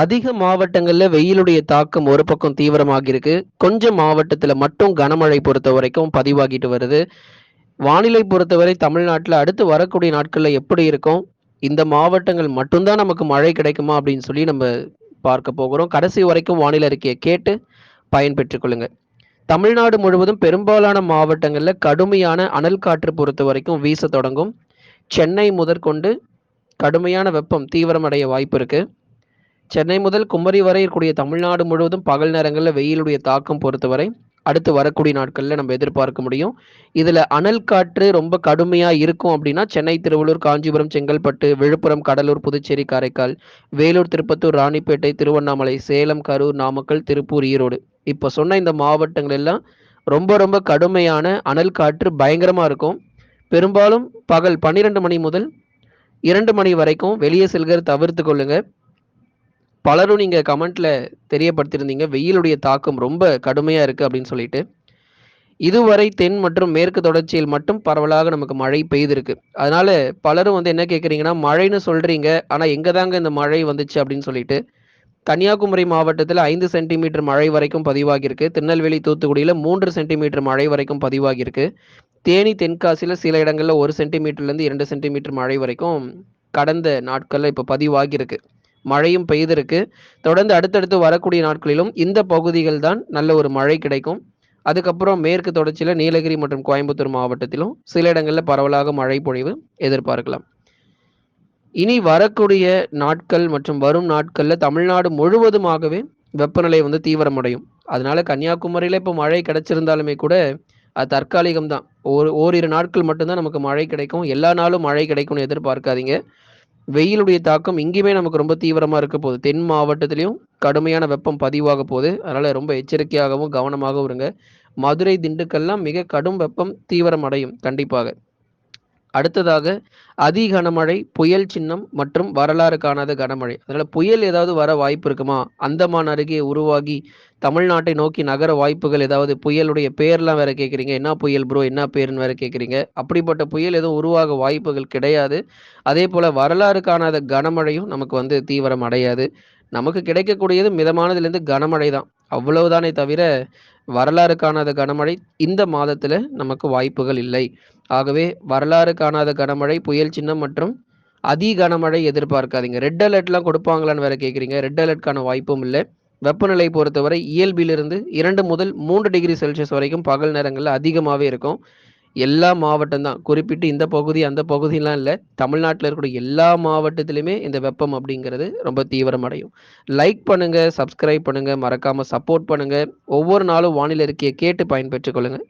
அதிக மாவட்டங்களில் வெயிலுடைய தாக்கம் ஒரு பக்கம் தீவிரமாக இருக்கு. கொஞ்சம் மாவட்டத்தில் மட்டும் கனமழை பொறுத்த வரைக்கும் பதிவாகிட்டு வருது. வானிலை பொறுத்தவரை தமிழ்நாட்டில் அடுத்து வரக்கூடிய நாட்களில் எப்படி இருக்கும்? இந்த மாவட்டங்கள் மட்டும்தான் நமக்கு மழை கிடைக்குமா? அப்படின்னு சொல்லி நம்ம பார்க்க போகிறோம். கடைசி வரைக்கும் வானிலை அறிக்கையை கேட்டு பயன்பெற்றுக் கொள்ளுங்க. தமிழ்நாடு முழுவதும் பெரும்பாலான மாவட்டங்களில் கடுமையான அனல் காற்று பொறுத்த வரைக்கும் வீசத் தொடங்கும். சென்னை முதற்கொண்டு கடுமையான வெப்பம் தீவிரமடைய வாய்ப்பு இருக்குது சென்னை முதல் குமரி வரை இருக்கக்கூடிய தமிழ்நாடு முழுவதும் பகல் நேரங்களில் வெயிலுடைய தாக்கம் பொறுத்தவரை அடுத்து வரக்கூடிய நாட்களில் நம்ம எதிர்பார்க்க முடியும். இதில் அனல் காற்று ரொம்ப கடுமையாக இருக்கும் அப்படின்னா, சென்னை, திருவள்ளூர், காஞ்சிபுரம், செங்கல்பட்டு, விழுப்புரம், கடலூர், புதுச்சேரி, காரைக்கால், வேலூர், திருப்பத்தூர், ராணிப்பேட்டை, திருவண்ணாமலை, சேலம், கரூர், நாமக்கல், திருப்பூர், ஈரோடு. இப்போ சொன்ன இந்த மாவட்டங்கள் எல்லாம் ரொம்ப ரொம்ப கடுமையான அனல் காற்று பயங்கரமாக இருக்கும். பெரும்பாலும் பகல் 12 மணி முதல் இரண்டு மணி வரைக்கும் வெளியே செல்கிற தவிர்த்து கொள்ளுங்கள் பலரும் நீங்க கமெண்ட்ல தெரியப்படுத்தியிருந்தீங்க. வெயிலுடைய தாக்கம் ரொம்ப கடுமையா இருக்கு அப்படின்னு சொல்லிட்டு. இதுவரை தென் மற்றும் மேற்கு தொடர்ச்சியில் மட்டும் பரவலாக நமக்கு மழை பெய்திருக்கு. அதனால பலரும் வந்து என்ன கேட்குறீங்கன்னா மழைன்னு சொல்றீங்க. ஆனா எங்க தாங்க இந்த மழை வந்துச்சு அப்படின்னு சொல்லிட்டு. கன்னியாகுமரி மாவட்டத்தில் ஐந்து சென்டிமீட்டர் மழை வரைக்கும் பதிவாகியிருக்கு. திருநெல்வேலி, தூத்துக்குடியில் மூன்று சென்டிமீட்டர் மழை வரைக்கும் பதிவாகியிருக்கு. தேனி, தென்காசியில் சில இடங்களில் ஒரு சென்டிமீட்டர்லேருந்து இரண்டு சென்டிமீட்டர் மழை வரைக்கும் கடந்த நாட்களில் இப்போ பதிவாகியிருக்கு. மழையும் பெய்திருக்கு. தொடர்ந்து அடுத்தடுத்து வரக்கூடிய நாட்களிலும் இந்த பகுதிகள் தான் நல்ல ஒரு மழை கிடைக்கும். அதுக்கப்புறம் மேற்கு தொடர்ச்சியில் நீலகிரி மற்றும் கோயம்புத்தூர் மாவட்டத்திலும் சில இடங்களில் பரவலாக மழை பொழிவு எதிர்பார்க்கலாம். இனி வரக்கூடிய நாட்கள் மற்றும் வரும் நாட்களில் தமிழ்நாடு முழுவதுமாகவே வெப்பநிலை வந்து தீவிரமடையும். அதனால கன்னியாகுமரியில் இப்போ மழை கிடைச்சிருந்தாலுமே கூட, அது தற்காலிகம் தான். ஒரு ஓரிரு நாட்கள் மட்டும்தான் நமக்கு மழை கிடைக்கும். எல்லா நாளும் மழை கிடைக்கும்னு எதிர்பார்க்காதீங்க. வெயிலுடைய தாக்கம் இங்கேயுமே நமக்கு ரொம்ப தீவிரமாக இருக்க போகுது. தென் மாவட்டத்திலையும் கடுமையான வெப்பம் பதிவாக போகுது. அதனால் ரொம்ப எச்சரிக்கையாகவும், கவனமாகவும் இருங்க. மதுரை, திண்டுக்கல்லாம் மிக கடும் வெப்பம் தீவிரம் அடையும் கண்டிப்பாக. அடுத்ததாக அதி கனமழை, புயல் சின்னம் மற்றும் வரலாறு காணாத கனமழை. அதனால புயல் ஏதாவது வர வாய்ப்பு இருக்குமா? அந்தமான் அருகே உருவாகி தமிழ்நாட்டை நோக்கி நகர வாய்ப்புகள் ஏதாவது புயலுடைய பேர்லாம் வேற கேட்குறீங்க என்ன புயல் ப்ரோ? என்ன பேருன்னு வேற கேட்குறீங்க அப்படிப்பட்ட புயல் எதுவும் உருவாக வாய்ப்புகள் கிடையாது. அதேபோல வரலாறு காணாத கனமழையும் நமக்கு வந்து தீவிரம் அடையாது. நமக்கு கிடைக்கக்கூடியது மிதமானதுலேருந்து கனமழை தான். அவ்வளவுதானே தவிர, வரலாறு காணாத கனமழை இந்த மாதத்துல நமக்கு வாய்ப்புகள் இல்லை. ஆகவே வரலாறு காணாத கனமழை, புயல் சின்னம் மற்றும் அதி கனமழை எதிர்பார்க்காதீங்க. ரெட் அலர்ட்லாம் கொடுப்பாங்களான்னு வேற கேட்குறீங்க ரெட் அலர்ட்கான வாய்ப்பும் இல்லை வெப்பநிலை பொறுத்தவரை இயல்பிலிருந்து இரண்டு முதல் மூன்று டிகிரி செல்சியஸ் வரைக்கும் பகல் நேரங்களில் அதிகமாகவே இருக்கும். எல்லா மாவட்டம் தான். குறிப்பிட்டு இந்த பகுதி, அந்த பகுதியெல்லாம் இல்லை தமிழ்நாட்டுல இருக்கக்கூடிய எல்லா மாவட்டத்திலுமே இந்த வெப்பம் அப்படிங்கிறது ரொம்ப தீவிரமடையும். லைக் பண்ணுங்க, சப்ஸ்கிரைப் பண்ணுங்க, மறக்காம சப்போர்ட் பண்ணுங்க. ஒவ்வொரு நாளும் வானிலை இருக்கையை கேட்டு பயன்பெற்றுக் கொள்ளுங்க.